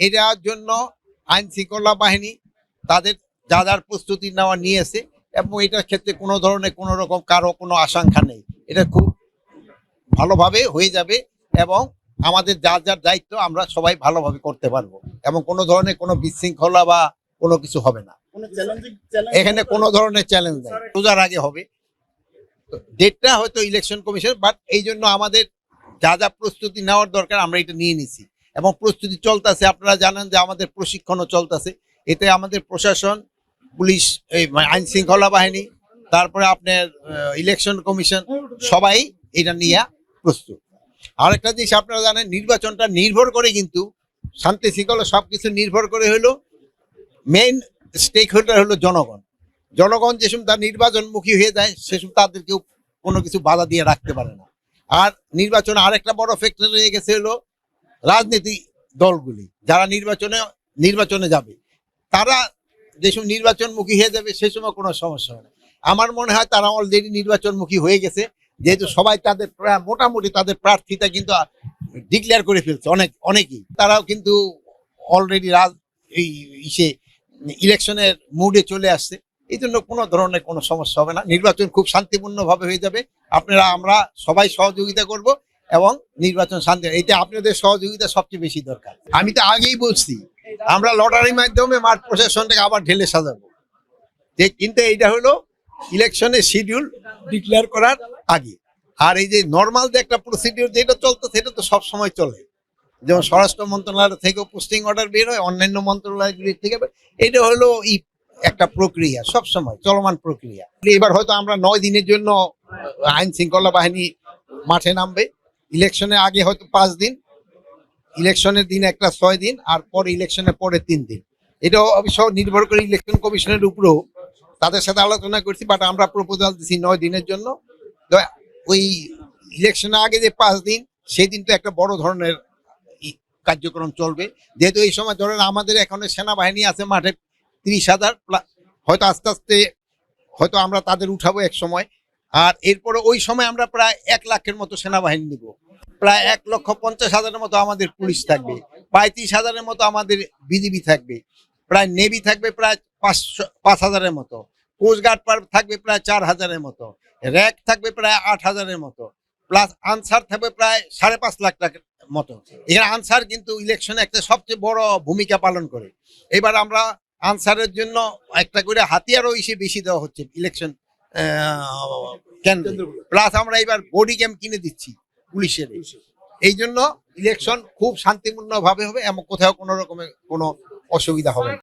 এটার জন্য আইন শৃঙ্খলা বাহিনী তাদের যা যার প্রস্তুতি নেওয়া নিয়েছে এবং এটার ক্ষেত্রে কোনো ধরনের কোনো রকম কারও কোনো আশঙ্কা নেই। এটা খুব ভালোভাবে হয়ে যাবে এবং আমাদের যার যার দায়িত্ব আমরা সবাই ভালোভাবে করতে পারব এবং কোনো ধরনের কোনো বিশৃঙ্খলা বা কোনো কিছু হবে না। এখানে কোনো ধরনের চ্যালেঞ্জ নেই। রোজার আগে হবে। ডেটটা হয়তো ইলেকশন কমিশন বাট এই জন্য আমাদের যা যা প্রস্তুতি নেওয়ার দরকার আমরা এটা নিয়ে নিছি। এবং প্রস্তুতি চলতেছে। আপনারা জানেন যে আমাদের প্রশিক্ষণও চলতেছে। এতে আমাদের প্রশাসন, পুলিশ, এই আইন শৃঙ্খলা বাহিনী, তারপরে আপনার ইলেকশন কমিশন সবাই এটা নিয়ে প্রস্তুত। আরেকটা জিনিস আপনারা জানেন, নির্বাচনটা নির্ভর করে কিন্তু শান্তি শৃঙ্খলা সব কিছু নির্ভর করে হলো মেইন স্টেক হোল্ডার হলো জনগণ। জনগণ যেসব তার নির্বাচনমুখী হয়ে যায় সেসব তাদেরকেও কোনো কিছু বাধা দিয়ে রাখতে পারে না। আর নির্বাচন আরেকটা বড় ফ্যাক্টর হয়ে গেছে হলো রাজনীতি দলগুলি, যারা নির্বাচনে নির্বাচনে যাবে। তারা যেসব নির্বাচনমুখী হয়ে যাবে, সে সময় কোনো সমস্যা হবে আমার মনে হয় তারা অলরেডি নির্বাচনমুখী হয়ে গেছে, যেহেতু সবাই তাদের মোটামুটি তাদের প্রার্থীটা কিন্তু ডিক্লেয়ার করে ফেলছে অনেক, অনেকেই। তারাও কিন্তু অলরেডি রাজ, এই ইসে, ইলেকশনের মুডে চলে আসছে। এই জন্য কোনো ধরনের কোনো সমস্যা হবে না। নির্বাচন খুব শান্তিপূর্ণভাবে হয়ে যাবে। আপনারা, আমরা সবাই সহযোগিতা করব। এবং নির্বাচন শান্তি। এটা আপনাদের সহযোগিতা সবচেয়ে বেশি দরকার। আমি তো আগেই বলছি, আমরা লটারির মাধ্যমে মাঠ প্রশাসনটাকে আবার ঢেলে সাজাবো। যে কিন্তু এইটা হলো ইলেকশনের শিডিউল ডিক্লেয়ার করার আগে। আর এই যে নর্মাল যে একটা প্রসিডিউর যেটা চলতো, সেটা তো সব সময় চলে। যেমন স্বরাষ্ট্র মন্ত্রণালয় থেকে পোস্টিং অর্ডার বের হয়, অন্যান্য মন্ত্রণালয়গুলির থেকে এটা হলো ই একটা প্রক্রিয়া, সব সময় চলমান প্রক্রিয়া। এবার হয়তো আমরা নয় দিনের জন্য আইন শৃঙ্খলা বাহিনী মাঠে নামবে। ইলেকশনের আগে হয়তো পাঁচ দিন, ইলেকশনের দিন একটা ছয় দিন, আর পরে ইলেকশনের পরে তিন দিন। এটা অবশ্য নির্ভর করে ইলেকশন কমিশনের উপরেও তাদের সাথে আলোচনা করছি বাট আমরা প্রপোজাল দিছি নয় দিনের জন্য। ওই ইলেকশনের আগে যে পাঁচ দিন, সেই দিন তো একটা বড় ধরনের কার্যক্রম চলবে। যেহেতু এই সময় ধরেন আমাদের এখানে সেনাবাহিনী আছে মাঠে তিরিশ হাজার হয়তো আস্তে আস্তে হয়তো আমরা তাদের উঠাবো এক সময়। আর এরপরে ওই সময় আমরা প্রায় এক লাখের মতো সেনাবাহিনী নিব। প্রায় এক লক্ষ পঞ্চাশ হাজারের মতো আমাদের পুলিশ থাকবে, পঁয়ত্রিশ হাজারের মতো আমাদের বিজিবি থাকবে, প্রায় নেভি থাকবে প্রায় পাঁচশো, পাঁচ হাজারের মতো কোস্টগার্ড পার থাকবে প্রায় চার হাজারের মতো, র্যাক থাকবে প্রায় আট হাজারের মতো, প্লাস আনসার থাকবে প্রায় সাড়ে পাঁচ লাখ টাকার মতো। এখানে আনসার কিন্তু ইলেকশনে একটা সবচেয়ে বড় ভূমিকা পালন করে। এবার আমরা আনসারের জন্য একটা করে হাতিয়ারও এসে বেশি দেওয়া হচ্ছে ইলেকশন কেন্দ্র প্লাস আমরা এবার বডি ক্যাম্প কিনে দিচ্ছি পুলিশের। এই জন্য ইলেকশন খুব শান্তিপূর্ণ ভাবে হবে এবং কোথাও কোনো রকমের কোনো অসুবিধা হবে